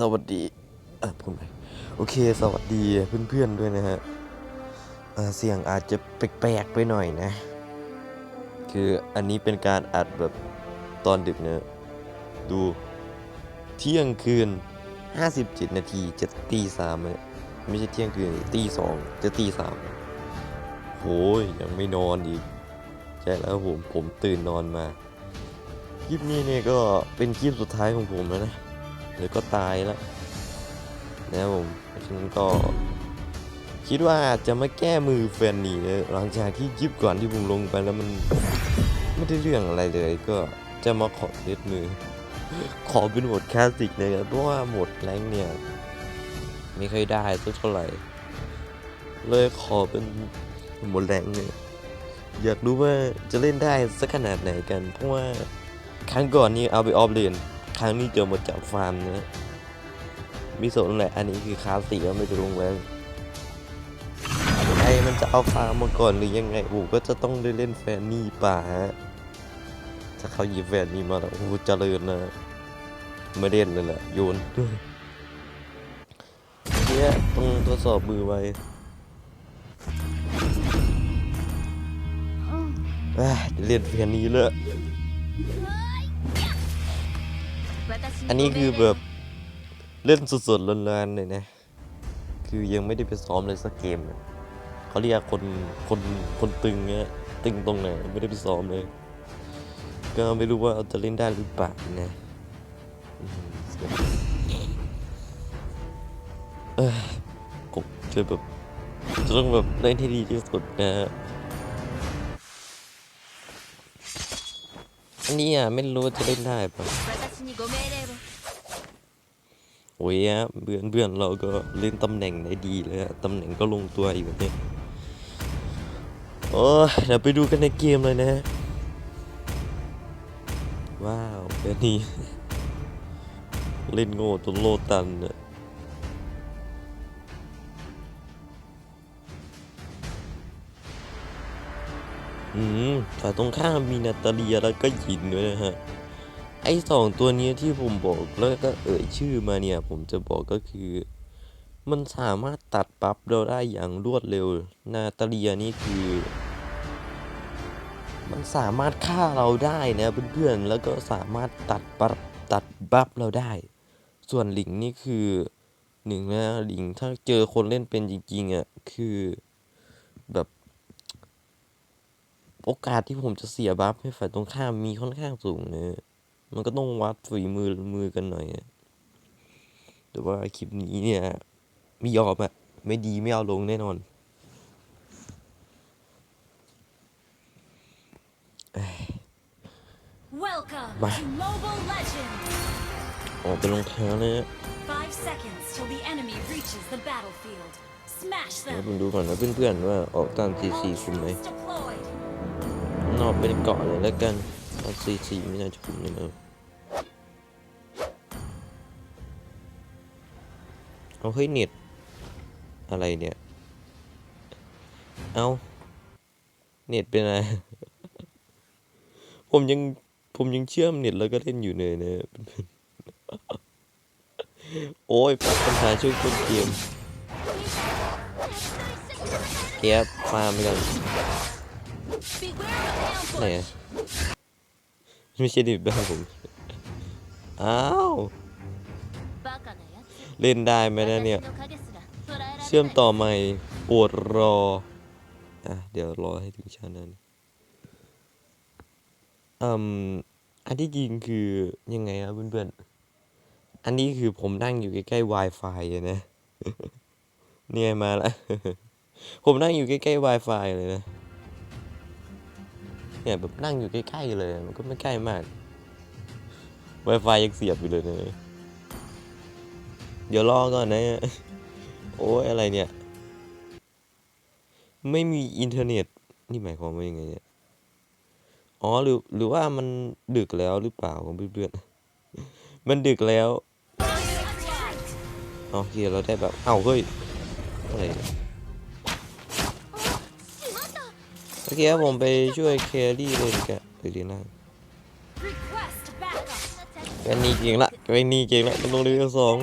สวัสดีอะพูดใหมโอเค สวัสดีเพื่อนๆด้วยนะฮะเสียงอาจจะแปลกๆไปหน่อยนะ คืออันนี้เป็นการอัดแบบตอนดึกเนะดูเที่ยงคืน 57 นาทีจะตีสามเนี่ยไม่ใช่เที่ยงคืนตีสองจะตีสามโอยยังไม่นอนอีก ใช่แล้วผมผมตื่นนอนมา คลิปนี้เนี่ยก็เป็นคลิปสุดท้ายของผมแล้วนะ เดี๋ยวก็ตายแล้วนะครับผมเพราะฉะนั้นก็คิดว่าจะมาแก้มือแฟนนีเลยหลังจากที่คลิปก่อนที่ผมลงไปแล้วมันไม่ได้เรื่องอะไรเลย ก็จะมาขอเทสมือ ขอเป็นโหมดคลาสสิกเลยครับเพราะว่าโหมดแรงเนี่ย ไม่เคยได้สักเท่าไหร่ เลยขอเป็นโหมดแรงเนี่ยอยากรู้ว่าจะเล่นได้สักขนาดไหนกัน เพราะว่าครั้งก่อนนี่เอาไปออฟเลน ครั้งนี้เจอมาจากฟาร์มนะมิโซนแหละอันนี้คือคาสสิกแล้วไม่ได้ลงแรงใครมันจะเอาฟาร์มมาก่อนหรือยังไงผมก็จะต้องได้เล่นแฟนนี่ป่าฮะถ้าเขาหยิบแฟนนี่มาแล้วโอ้เจริญนะไม่เล่นเลยแหละโยนเนี่ยต้องทดสอบมือไว้เอ้เดี๋ยวเล่นแฟนนี้เลย อันนี้คือแบบเล่นสดๆร้อนๆเลยนะ คือยังไม่ได้ไปซ้อมเลยสักเกมเขาเรียกคนคนคนตึงเงี้ยตึงตรงไหนไม่ได้ไปซ้อมเลย ก็ไม่รู้ว่าจะเล่นได้หรือเปล่านะอืมเออผมจะแบบจะต้องแบบเล่นที่ดีที่สุดนะฮะอันนี้อะไม่รู้ว่าจะเล่นได้ปะ にご命令を โอ้ยฮะเพื่อนเพื่อนเราก็เล่นตำแหน่งได้ดีเลยอะตำแหน่งก็ลงตัวอยู่เนี่ยโอ้ยเดี๋ยวไปดูกันในเกมเลยนะฮะว้าวแค่นี้ เล่นโง่จนโลตันเนี่ยอืมฝ่ายตรงข้ามมีนาตาเลียแล้วก็หยินด้วยนะฮะ ไอ้สองตัวนี้ที่ผมบอกแล้วก็เอ่ยชื่อมาเนี่ย ผมจะบอกก็คือ มันสามารถตัดปั๊บเราได้อย่างรวดเร็ว นาตาเลียนี่คือ มันสามารถฆ่าเราได้นะเพื่อนๆแล้วก็สามารถตัดปั๊บตัดบัฟเราได้ ส่วนหลิงนี่คือหนึ่งนะหลิงถ้าเจอคนเล่นเป็นจริงๆอะคือแบบโอกาสที่ผมจะเสียบัฟให้ฝ่ายตรงข้ามมีค่อนข้างสูงเนะ มันก็ต้องวัดฝีมือมือกันหน่อยอะแต่ว่าคลิปนี้เนี่ยไม่ยอมอะไม่ดีไม่เอาลงแน่นอน Welcome Bye. to Mobile Legends ออกไปลงท้าเลยฮะ Five seconds till the enemy reaches the battlefield Smash เดี๋ยว them ผมดูก่อนนะเพื่อนๆว่าออกตาม CC All คุ้มไหม troops deployed นอกเป็นเกาะเลยแล้วกันตาม CC ไม่น่าจะคุ้มเลยนะ เอาเฮ้ยเน็ต อะไรเนี่ย เอาเน็ตเป็นอะไร ผมยังผมยังเชื่อมเน็ตแล้วก็เล่นอยู่เลยเนี่ยโอ้ยปัญหาช่วยคนเกมเกียบฟาร์มไปก่อนไหนไม่ใช่ดิบบ้าผม อ้าว เล่นได้ไหมนะเนี่ย เชื่อมต่อใหม่ปวดรอ อะ เดี๋ยวรอให้ถึงชั้นนั้นอืมอันที่จริงคือยังไงครับเพื่อนๆ อันนี้คือผมนั่งอยู่ใกล้ๆ Wi-Fi นะ เนี่ยมาละ ผมนั่งอยู่ใกล้ๆ Wi-Fi เลยนะ เนี่ยแบบนั่งอยู่ใกล้ๆเลย มันก็ไม่ใกล้มาก Wi-Fi ยังเสียบอยู่เลยนะ ดี๋ยวรอก่อนนะโอ้ยอะไรเนี่ย ไม่มีอินเทอร์เน็ต นี่หมายความว่ายังไงเนี่ยอ๋อหรือหรือว่ามันดึกแล้วหรือเปล่าของเพื่อนๆมันดึกแล้วอ๋อโอเคเราได้แบบเอ้าเฮ้ยอะไรเนี่ยโอเคครับผมไปช่วยแครี่เลยดีกว่าไปเรียนหน้า Request backup แวนนี่เก่งละแวนนี่เก่งละมันลงเลเวลสอง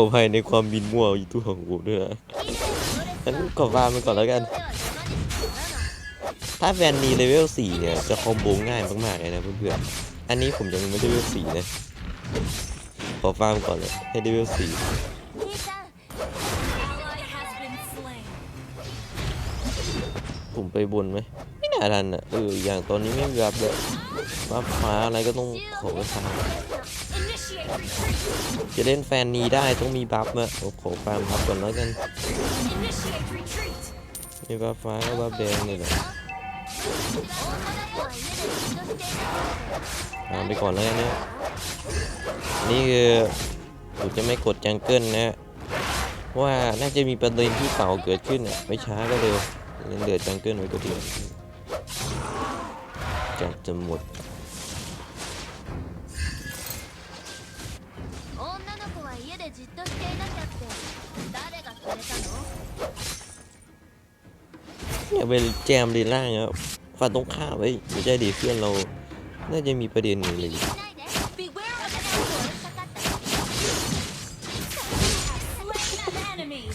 อภัยในความบินมั่วอยู่ตัวของผมด้วยนะงั้นขอฟาร์มไปก่อนแล้วกัน ถ้าแฟนนีเลเวล4เนี่ย จะคอมโบง่ายมากๆเลยนะเพื่อนๆ อันนี้ผมยังไม่ได้เลเวล4นะขอฟาร์มก่อนเลยให้เลเวล4ผมไปบนไหมไม่น่าทันอะเอออย่างตอนนี้ไม่รับเลยรับฟ้าอะไรก็ต้องขอไปฟาร์ม จะเล่นแฟนนีได้ต้องมีบัฟอะโอ้ขอฟาร์มบัฟก่อนแล้วกันมีบัฟฟ้าก็บัฟแดงนี่แหละฟามไปก่อนแล้วเนี่ยนี่คือผมจะไม่กดจังเกิลนะเพราะว่าน่าจะมีประเด็นที่เก่าเกิดขึ้นอะไม่ช้าก็เร็วเล่นเดือดจังเกิลไว้ก็ดีจะจะหมด อย่าไปแจมดีล่างครับฝันงตรงข้าไว้ไม่ใช่ดีเพื่อนเรา น่าจะมีประเด็นอยู่เลย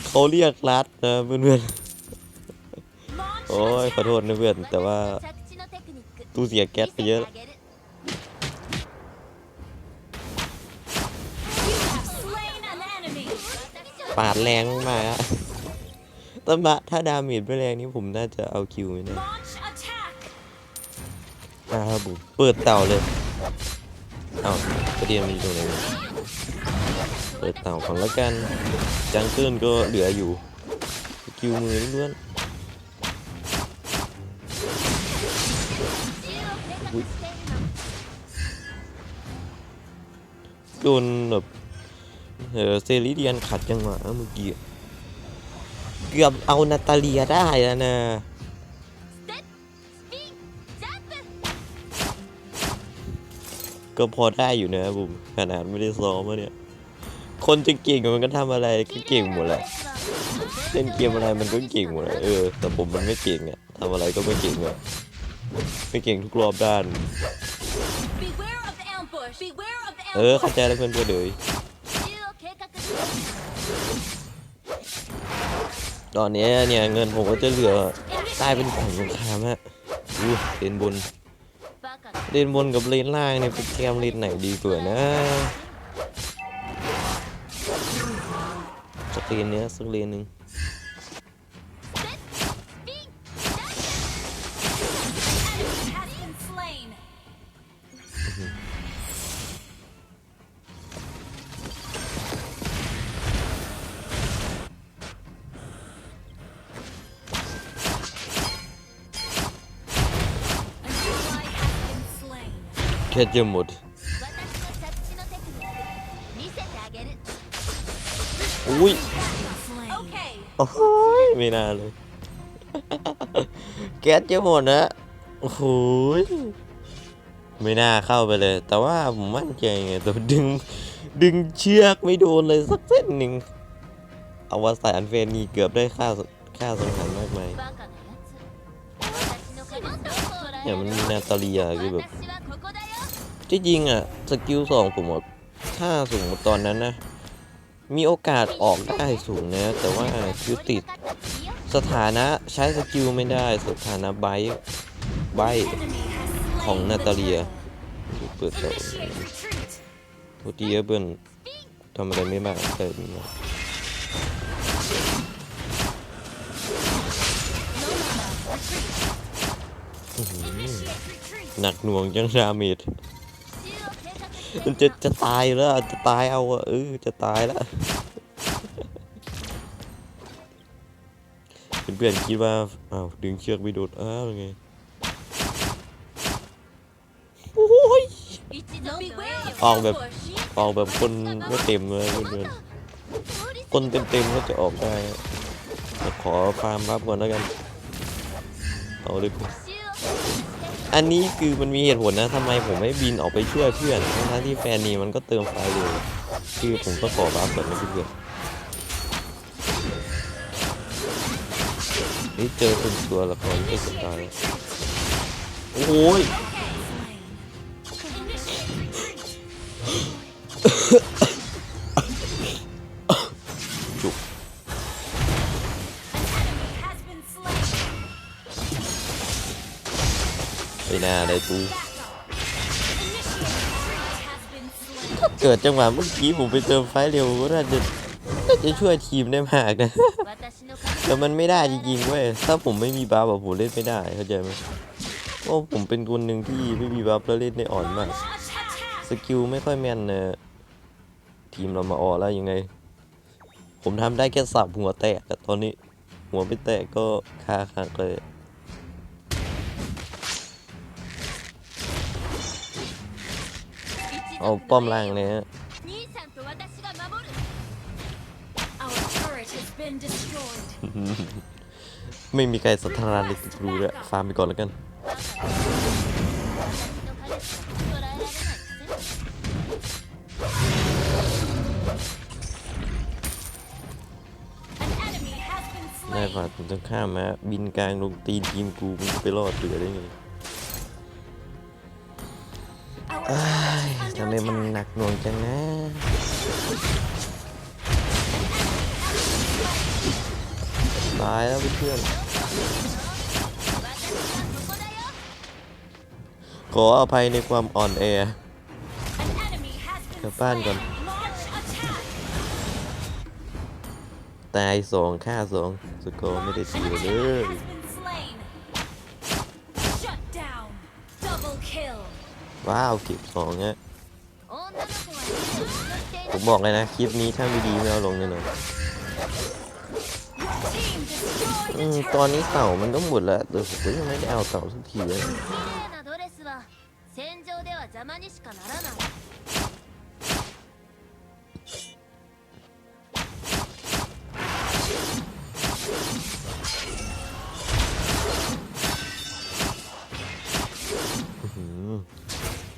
เขาเรียกรัดนะเพื่อนๆ โอ้ยขอโทษนะเพื่อน แต่ว่าตูเสียแก๊สไปเยอะปาดแรงมากๆ แล้วบะถ้าดาเมจไปแรงนี่ผมน่าจะเอาคิวไม่ได้นะครับผมเปิดเต่าเลยเอาประเดี๋ยวมีตรงไหนเปิดเต่าก่อนละกันจังเกิลก็เหลืออยู่คิวมือล้วนโดนแบบเออเซรีเดียนขัดจังหวะเมื่อกี้ เกือบเอานาตาเลียได้แล้วนะก็พอได้อยู่นะบุมขนาดไม่ได้ซ้อมเนี่ย คนจะเก่งมันก็ทำอะไรก็เก่งหมดแหละเล่นเกมอะไรมันก็เก่งหมดเลยเออ แต่ผมมันไม่เก่งอะทำอะไรก็ไม่เก่งอะไม่เก่งทุกรอบด้าน เออเข้าใจแล้วเพื่อนเพื่อนเลย ตอนนี้เนี่ยเงินผมก็จะเหลือใต้เป็นของสงครามฮะอู้เลนบนเลนบนกับเลนล่างเนี่ยเปรแกรมเลนไหนดีกว่านะสกเลนเนี้ยสักเลนหนึ่ง แค่จะหมด 私の着地のテクニック見せてあげる อุ้ย Okay. โอ้ยไม่น่าเลย แก๊สจะหมดนะโอ้โหยไม่น่าเข้าไปเลย แต่ว่าผมมั่นใจไงแต่ดึง ดึงเชือกไม่โดนเลยสักเส้นหนึ่งอวสานเฟนนี่เกือบได้ค่าค่าสังหารมากมาย バカなやつ私の影どこを เนี่ยมันมีนาตาเลียคือแบบ 私はここだよ ที่ยิงอะสกิลสองผมว่าถ้าสูงตอนนั้นนะ มีโอกาสออกได้สูงนะ แต่ว่าคิวติด สถานะใช้สกิลไม่ได้ สถานะไบไบของนาตาเลียเปิดตัวโอตีเบิลทำอะไรไม่มางเติมหนักหน่วงจังรามิด มันจะจะตายแล้วจะตายเอาเออจะตายแล้วเพื่อนๆคิดว่าอ้าวดึงเชือกไม่โดดอ้าวไงโอ้ยออกแบบออกแบบคนไม่เต็มเลยเพื่อนๆคนเต็มๆก็จะออกได้ขอฟาร์มรับก่อนแล้วกันเอาเลย อันนี้คือมันมีเหตุผลนะทำไมผมไม่บินออกไปช่วยเพื่อนทั้งที่แฟนนี่มันก็เติมไฟอยู่คือผมก็ขอรับแบบนนะเพื่อนนี่เจอคนตัวละครที่สุดท้ายโอ้ย ถ้าเกิดจังหวะเมื่อกี้ผมไปเติมไฟเร็วก็น่าจะน่าจะช่วยทีมได้มากนะ แต่มันไม่ได้จริงๆเว้ย ถ้าผมไม่มีบัฟอะผมเล่นไม่ได้เข้าใจไหมเพราะผมเป็นคนหนึ่งที่ไม่มีบัฟแล้วเล่นได้อ่อนมาก สกิลไม่ค่อยแม่นนะทีมเรามาออแล้วยังไง ผมทำได้แค่สับหัวแตกอะตอนนี้ หัวไม่แตกก็คาคักเลย เอาป้อมแรงเลยฮะ ไม่มีใครสัตว์ร้ายเลยติดรูเลยฟาร์มไปก่อนแล้วกันนายฝ่าถึงต้องข้ามมาบินกลางลงตีนทีมกูมึไปรอดเหลือได้ไง ทำไมมันหนักหน่วงจังนะ ตายแล้วเพื่อน ขออภัยในความอ่อนแอกดี๋ยวบ้านก่อน ตายสองฆ่าสองสกอร์ไม่ได้ตีเลย ว้าวเก็บสองฮะผมบอกเลยนะ คลิปนี้ถ้าดีๆไม่เอาลงแน่นอนตอนนี้เต่ามันก็หมดและแต่ผมยังไม่ได้เอาเต่าสักทีเลย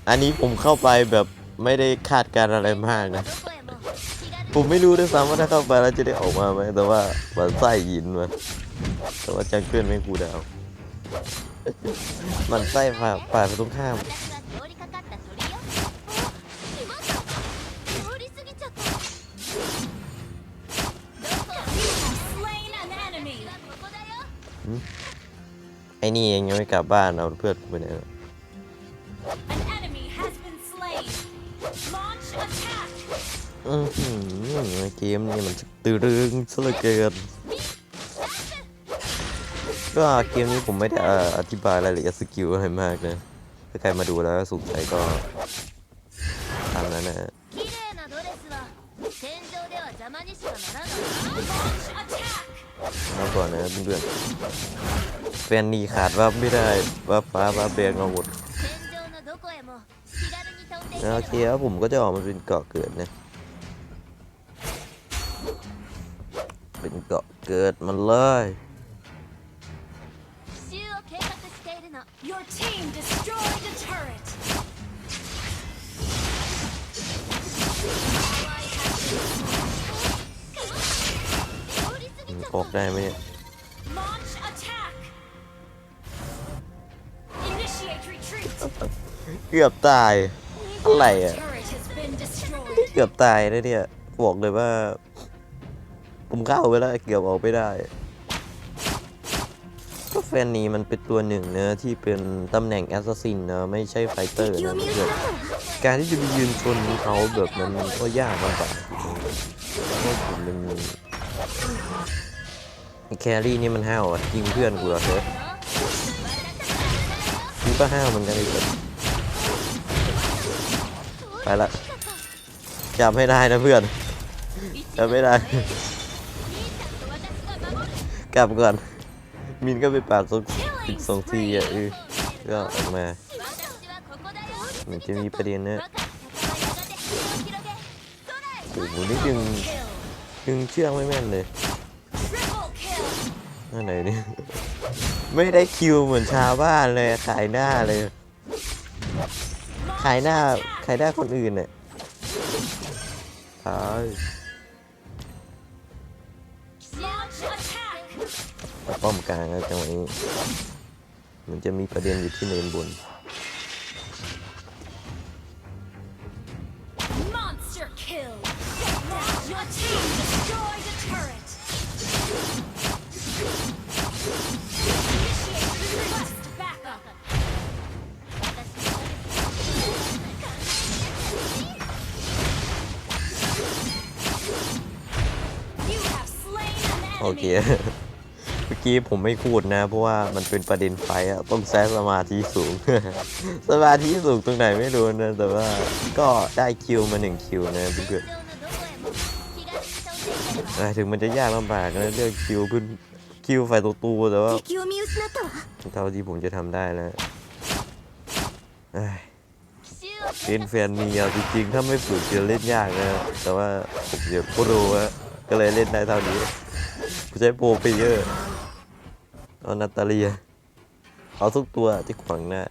อันนี้ผมเข้าไปแบบไม่ได้คาดการอะไรมากนะ ผมไม่รู้ด้วยซ้ำว่าถ้าเข้าไปแล้วจะได้ออกมาไหมแต่ว่ามันไส้หินมาแต่ว่าจังเกิลไม่คูดาวมันไส้ฝ่าฝ่าไปตรงข้ามไอ้นี่ยังไม่กลับบ้านเอาเพื่อนไปไหน เกมนี้มันตื่นรึงซะเลืเกินก็เกมนี้ผมไม่ได้อธิบายรายละเอียดสกิลอะไรมากนะถ้าใครมาดูแล้วสนใจก็ทำนั้นนะเอาก่อนนะเพื่อนแฟนนีขาดว่าไม่ได้ว่าฟ้าว่าเบรกเอาหมดโอเคครับผมก็จะออกมาเป็นเกาะเกิดนะ เป็นเกาะเกิดมันเลยออกได้ไหมเนี่ยเกือบตายอะไรอะ เกือบตายเลยเนี่ยบอกเลยว่า ผมเข้าไปแล้วเกือบออกไม่ได้ก็แฟนนี้มันเป็นตัวหนึ่งเนะที่เป็นตำแหน่งแอสซัสซินนะไม่ใช่ไฟเตอร์นะเพื่อนการที่จะไปยืนชนเขาแบบนั้นมันก็ยากลำบากเพราะผมเป็นแครี่นี่มันห้าวยิงเพื่อนกูเหรอเฮ้ยกูก็ห้าวเหมือนกันอีกเลยไปละจับให้ได้นะเพื่อนจับไม่ได้ กลับก่อน มินก็ไปปาดสองอีกสองทีอะเออก็ออกมาเหมือนจะมีประเด็นนะโอ้โหนี่ดึงดึงเชือกไม่แม่นเลย Triple kill. นั่นไหนนี่ไม่ได้คิวเหมือนชาวบ้านเลยขายหน้าเลย ขายหน้าขายหน้าคนอื่นเนี่ยตาย ป้อมกลางนะจังหวะนี้มันจะมีประเด็นอยู่ที่เนินบนโอเค กี้ผมไม่พูดนะ เพราะว่ามันเป็นประเด็นไฟอะต้องแซสมาธิสูง สมาธิสูงตรงไหนไม่รู้นะ แต่ว่าก็ได้คิวมาหนึ่งคิวนะเพื่อนถึงมันจะยากลำบากนะเลืองคิวขึ้นคิวไฟตัวตูแต่ว่าเท่าที่ผมจะทำได้นะเป็นแฟนมีเอาจริงๆ ถ้าไม่ฝึกจะเล่นยากนะแต่ว่าผมเดี๋ยวก็รู้ว่าก็เลยเล่นได้เท่านี้ใช้โปรไปเยอะ เอานาตาเลีย เอาทุกตัวที่ขวางหน้า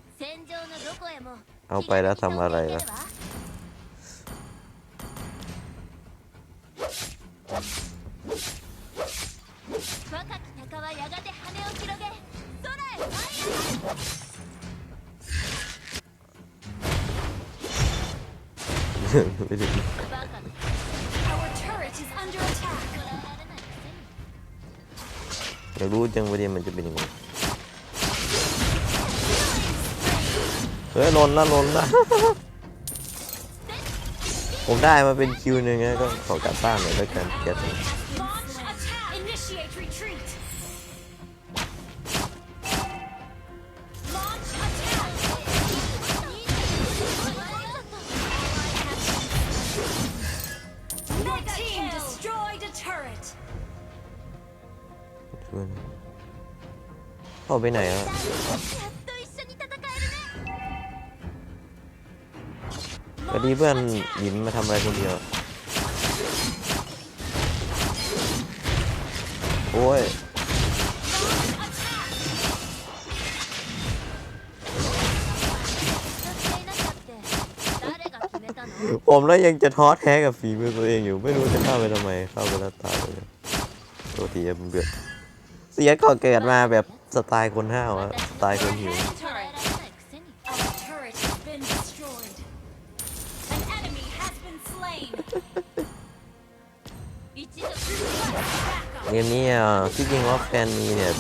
เอาไปแล้วทำอะไรล่ะไม่ถึง อยากรู้จังประเด็นมันจะเป็นยังไงเฮ้ยลนละลนละผมได้มาเป็นคิวหนึ่งนะก็ขอกลับบ้านหน่อยแล้วกันเก็บ เข้ไปไหนแล้ววันนี้เพื่อนหินมาทำอะไรคนเดียว โอ้ยผมแล้วยังจะท้อแท้กับฝีมือตัวเองอยู่ ไม่รู้จะเข้าไปทำไมเข้าไปแล้วตายเลยตัวทีเบื่อเสียก่อเกิดมาแบบ สไตล์คนห้าวอะสไตล์คนหิว เกมนี้อะที่จริงว่าแฟนนี้เนี่ย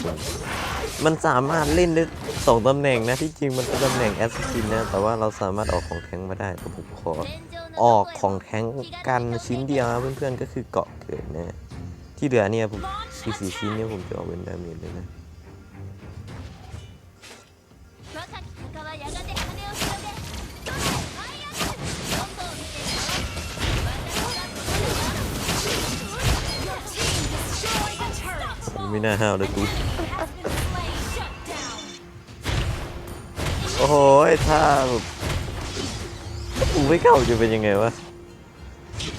มันสามารถเล่นได้สองตำแหน่งนะที่จริงมันเป็นตำแหน่งแอสซินนะแต่ว่าเราสามารถออกของแทงมาได้แต่ผมขอออกของแทงกันชิ้นเดียวนะเพื่อนๆก็คือเกาะเกิดนะที่เหลือเนี่ยผมอีกสี่ชิ้นเนี่ยผมจะเอาเป็นดาเมจเลยนะ ไม่น่าห้าวเลยกูโอ้โหถ้าแบบกูไม่เข้าจะเป็นยังไงวะ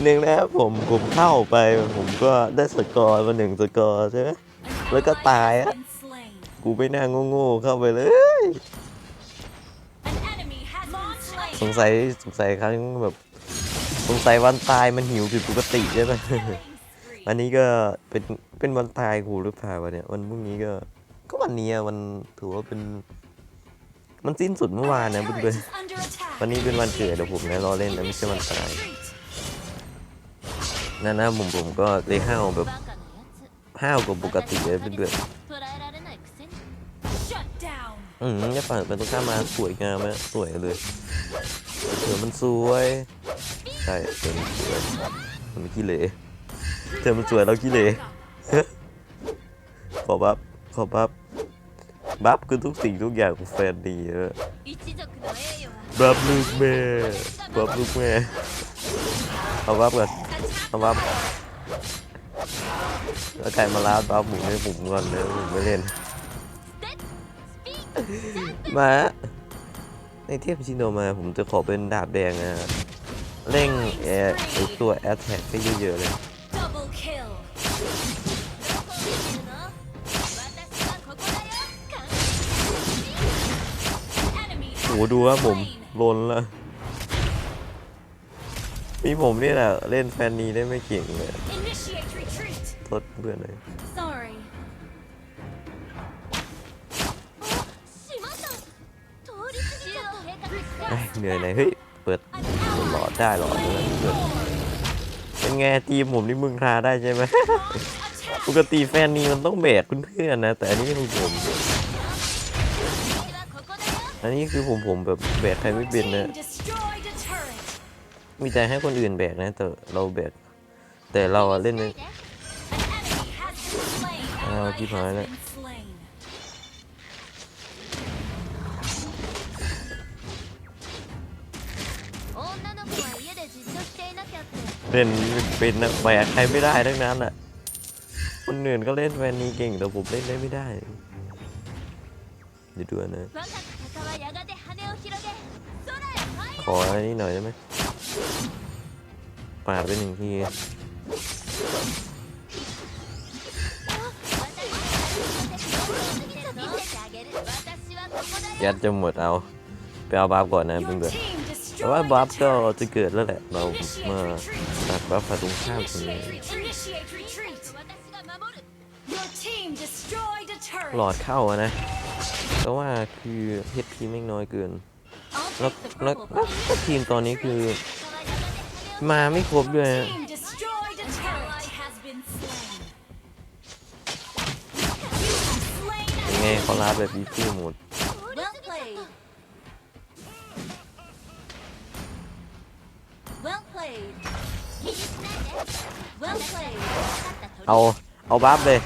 หนึ่งนะครับผมผมเข้าไปผมก็ได้สกอร์มาหนึ่งสกอร์ใช่ไหม An Look at ally that. has been slain. กูไม่น่าโง่ๆเข้าไปเลยสงสัยสงสัยครั้งแบบสงสัยวันตายมันหิวผิดปกติใช่ไหม อันนี้ก็เป็นเป็นวันตายกูหรือเปล่าวันเนี้ยวันพรุ่งนี้ก็ ก็วันนี้อะวันถือว่าเป็น มันสิ้นสุดเมื่อวานนะเพื่อนๆวันนี้เป็นวันเกิดเดี๋ยผมนะรอเล่นนะไม่ใช่วันตายนั่นนะผมผมก็เลยห้าวแบบห้าวกว่าปกติเลยเพื่อนๆอืมเนี่ยฝั่งเป็นตัวข้ามาสวยงามไหมสวยเลยเสือมันสวยใช่เสือมันสมันขี้เหร่ เธอมันสวยเราขี้เลยเขอบับขอบับบับคือทุกสิ่งทุกอย่างของแฟนดีเนะบับลูกแม่บับลูกแม่เอาบับก่อนเอาบับแล้วไก่มาลาบับหมุนให้ผมก่อนเลยผมไม่เล่นมาในเทพชิโนมาผมจะขอเป็นดาบแดงนะเร่งเออตัวแอตแทกให้เยอะๆเลย โหดูครับผมลนละมีผมนี่แหละเล่นแฟนนี้ได้ไม่เก่งเลยทดเพื่อนเลยเหนื่อยเลยเฮ้ยเปิดหลอดได้หลอดเลยเป็นไงทีมผมนี่มึงทาได้ใช่ไหมปกติแฟนนี้มันต้องแบกเพื่อนๆนะ แต่อันนี้ของผม อันนี้คือผมผมแบบแบกใครไม่เป็นนะ มีใจให้คนอื่นแบกนะ แต่เราแบก แต่เราเล่นไม่เอาที่หายแล้วเล่นเป็นนะแบกใครไม่ได้ทั้งนั้นอะ คนอื่นก็เล่นแวนนี้เก่งแต่ผมเล่นได้ไม่ได้เดี๋ยวดูนะ ขออันนี้หน่อยได้ไหมปาดไปหนึ่งทียัดจะหมดเอา ไปเอาบัฟก่อนนะเพื่อนๆแต่ว่าบัฟก็จะเกิดแล้วแหละ เราเมื่อตัดบัฟฝายตรงข้ามคนนี้หลอดเข้านะ แต่ว่าคือเฮดทีมไม่น้อยเกินแล้วแล้วทีมตอนนี้คือ มาไม่ครบด้วยยังไงเขาลาแบบอีซี่หมดเอา เอาบัฟเลย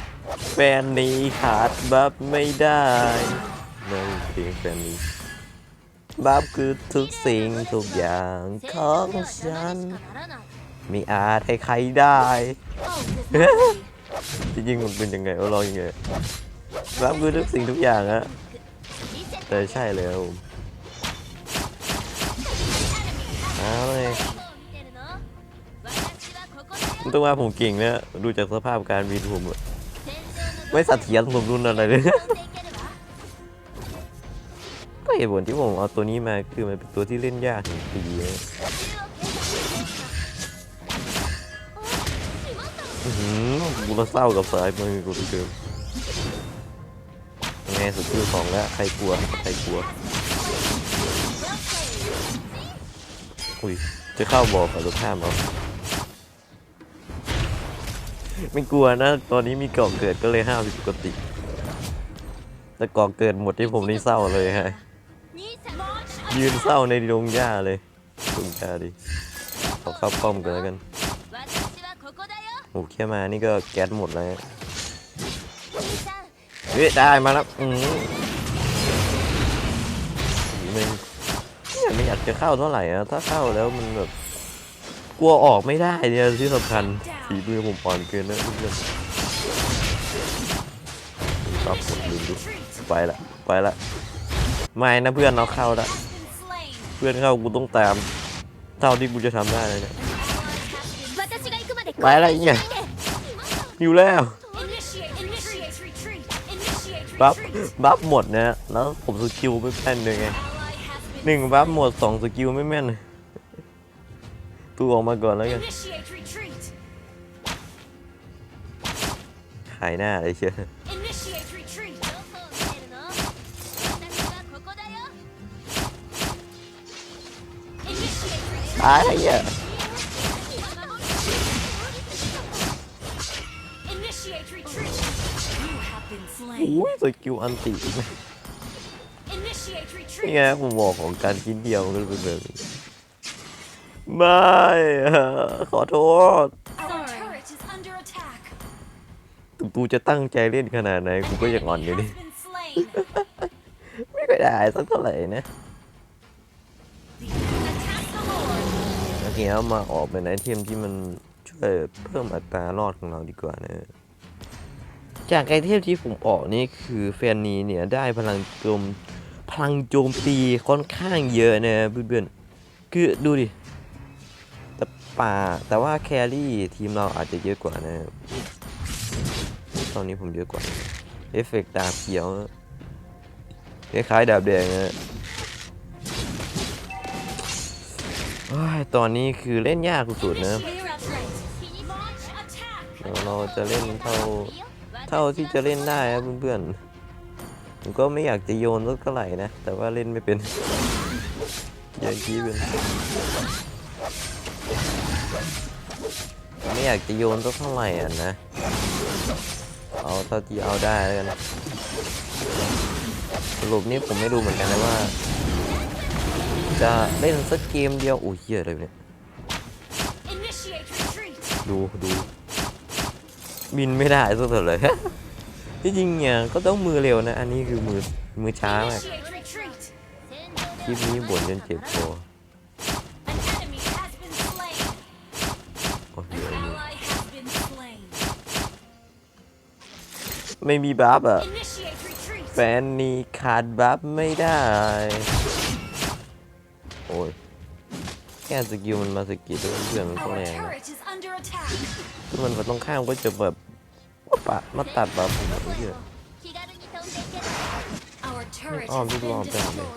แฟนนี้ขาดบัฟไม่ได้ นั่นเพลงแฟนนี้บัฟคือทุกสิ่งทุกอย่างของฉันไม่อาจให้ใครได้ Oh, this lovely. จริงๆมันเป็นยังไงเอาลองยังไงบัฟคือทุกสิ่งทุกอย่างอะแต่ใช่เลยครับผมเอาเลยมันต้องว่าผมเก่งนะดูจากสภาพการบินผมอะไม่เสถียรสมดุลอะไรเลยก็ เหตุผลที่ผมเอาตัวนี้มาคือมันเป็นตัวที่เล่นยากถึงปีนะอื้อหือกูเศร้ากับสายมือกูเหลือเกินยังไงสุดที่สองแล้วใครกลัวใครกลัวอุ้ยจะเข้าบอกกับรถข้ามเอาไม่กลัวนะ ตอนนี้มีเกาะเกิดก็เลยห้าวผิดปกติ แต่เกาะเกิดหมดที่ผมนี่เศร้าเลยฮะ ยืนเศร้าในดงหญ้าเลยดงหญ้าดิขอเข้าป้อมกันแล้วกันโอ้แค่มานี่ก็แก๊สหมดแล้วเฮ้ยได้มาแล้วอืมไม่เนี่ยไม่อยากจะเข้าเท่าไหร่อะถ้าเข้าแล้วมันแบบกลัวออกไม่ได้เนี่ยที่สำคัญฝีมือผมอ่อนเกินนะเพื่อนปรับหมดลืมดูไปละไปละไม่นะเพื่อนเราเข้าละ เพื่อนเข้ากูต้องตาม เท่าที่กูจะทำได้เลยเนี่ยไปอะไรเนี่ยอยู่แล้วบัฟบัฟหมดนะแล้วผมสกิลไม่แม่นเลยไงหนึ่งบัฟหมดสองสกิลไม่แม่นตูออกมาก่อนแล้วกันขายหน้าเลยเชียว ตายอะไรเงี้ย Initiate retreat. You have been โอ้ slain. ยสกิลอันติ Initiate นี่ไง retreat. ผมบอกของการกินเดียวมันก็เป็นแบบนี้ไม่อะขอโทษ Our turret is under attack. ถึงกูจะตั้งใจเล่นขนาดไหนกูก็ยังอ่อนอยู่ Has ดิ been slain. ไม่ค่อยได้สักเท่าไหร่นะ เคเอามาออกเป็นไอเทมที่มันช่วยเพิ่มอัตรารอดของเราดีกว่านะจากไอเทมที่ผมออกนี่คือแฟนนี้เนี่ยได้พลังโจมพลังโจมตีค่อนข้างเยอะนะเพื่อนๆคือดูดิแต่ป่าแต่ว่าแครี่ทีมเราอาจจะเยอะกว่านะตอนนี้ผมเยอะกว่าเอฟเฟกต์ดาบเขียวคล้ายๆดาบแดงนะ ตอนนี้คือเล่นยากสุดๆนะเราจะเล่นเท่าเท่าที่จะเล่นได้ครับเพื่อนๆผมก็ไม่อยากจะโยนสักเท่าไหร่นะ แต่ว่าเล่นไม่เป็นอย่างที่เป็นไม่อยากจะโยนสักเท่าไหร่อะนะเอาเท่าที่เอาได้แล้วกันสรุปนี่ผมไม่รู้เหมือนกันนะว่า จะเล่นสักเกมเดียวโอ้ยเยอะไรเนี่ยดูดูบินไม่ได้สักเท่าไหร่ที่จริงเนี่ยก็ต้องมือเร็วนะ อันนี้คือมือมือช้ามากคลิปนี้บ่นจนเจ็บคอ An enemy has been slain. โอ้โห An ally has been slain. ไม่มีบัฟอะแฟนนี้ขาดบัฟไม่ได้ โอ้ยแค่สกิลมันมาสกิลเพื่อนมันก็แรงนะคือมันก็ต้องข้ามก็จะแบบปะมาตัดแบบผมเยอะอ้อมทุกรอบไปเลย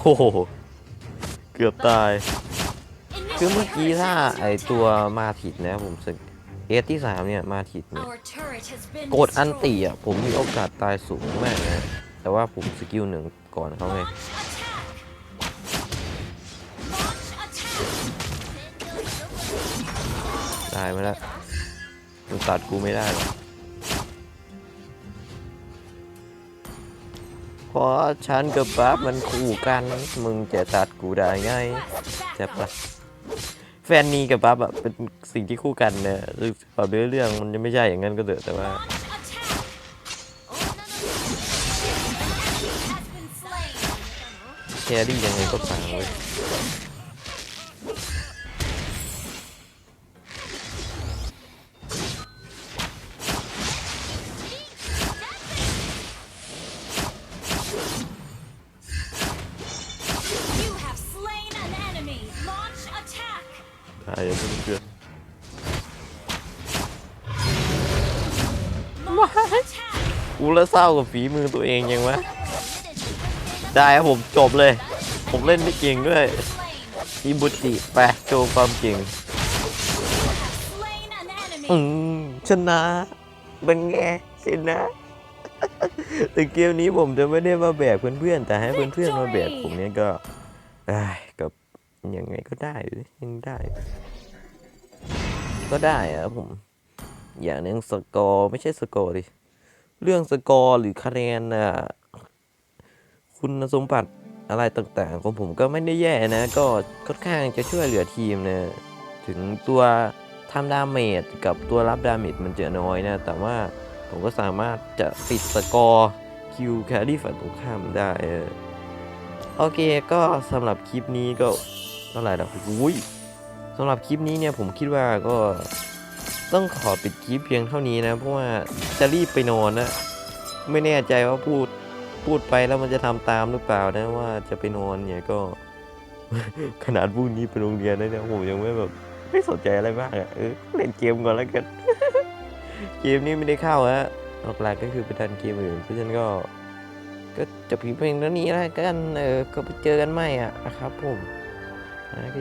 โอ้โหเกือบตายคือเมื่อกี้ถ้าไอตัวมาถิดนะผมสึกเอสที่สามเนี่ยมาถิดเนี่ยกดอันตีอะผมมีโอกาสตายสูงมากนะ แต่ว่าผมสกิลหนึ่งก่อนเขาไงได้มาแล้วมันตัดกูไม่ได้หอเพราะฉันกับปั๊บมันคู่กัน มึงจะตัดกูได้ไงจะปะแฟนนีกับปั๊บอะเป็นสิ่งที่คู่กันเนอะหรือเปล่าเรื่องมันจะไม่ใช่อย่างนั้นก็เถอะแต่ว่า 캐리양을 떴다는 아, 얘들 죽여. 뭐? กูแล้วเศร้ากับฝีมือตัวเองยังวะ ได้ครับผมจบเลย ผมเล่นไม่เก่งด้วยอิบุจิไปโชว์ความเก่งอืมชนะเป็นไงชนะแต่เกมนี้ผมจะไม่ได้มาแบกเพื่อนๆแต่ให้เพื่อนๆมาแบกผมเนี่ยก็ได้กับยังไงก็ได้ยังได้ ก็ได้อะผม อย่างหนึ่งสกอร์ไม่ใช่สกอร์ดิเรื่องสกอร์หรือคะแนนน่ะ คุณสมบัติอะไรต่างๆ ของผมก็ไม่ได้แย่นะ ก็ค่อนข้างจะช่วยเหลือทีมนะถึงตัวทำดาเมจกับตัวรับดาเมจมันจะน้อยนะ แต่ว่าผมก็สามารถจะติดสกอร์คิวแครี่ฝั่งตรงข้ามได้โอเคก็สำหรับคลิปนี้ก็เท่าไหร่นะอุ้ยสำหรับคลิปนี้เนี่ยผมคิดว่าก็ต้องขอปิดคลิปเพียงเท่านี้นะ เพราะว่าจะรีบไปนอนนะ ไม่แน่ใจว่าพูด พูดไปแล้วมันจะทำตามหรือเปล่านะว่าจะไปนอนเนี่ยก็ ขนาดพรุ่งนี้ไปโรงเรียนแล้วเนี่ยผมยังไม่แบบไม่สนใจอะไรมากอะเออเล่นเกมก่อนแล้วกันเกมนี้ไม่ได้เข้าฮะหลักๆก็คือไปดันเกมอื่นเพราะฉะนั้นก็ ก็จะพิมพ์เพลงเท่านี้แล้วกันเออก็ไปเจอกันใหม่อะนะครับผมโอเค